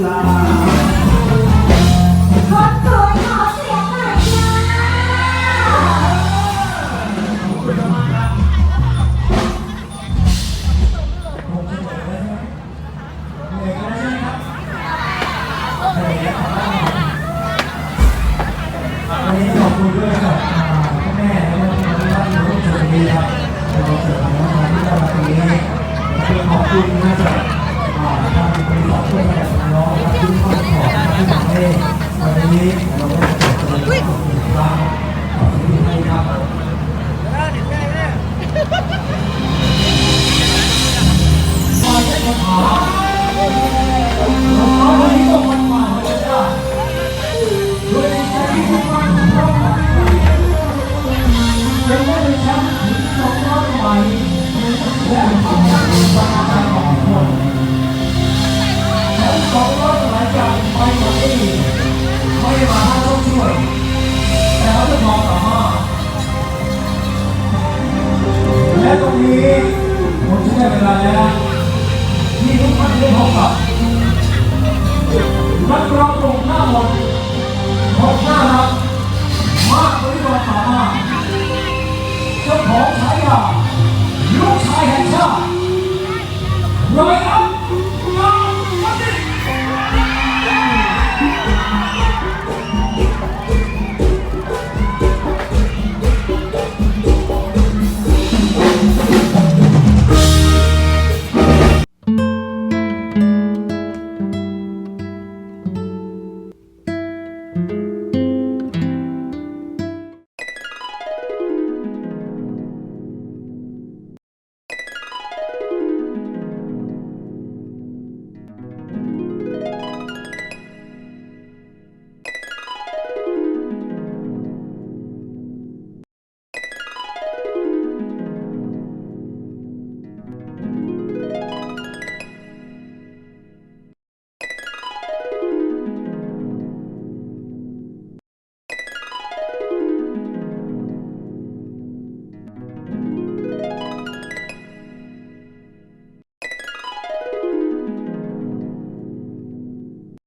Hot 哎，阿姨。 รับนักร้องหนุ่มหน้าหมดหมดหน้าครับมากบริวารสามารถเจ้าของฉายาลูกชายแห่งชาติร้อย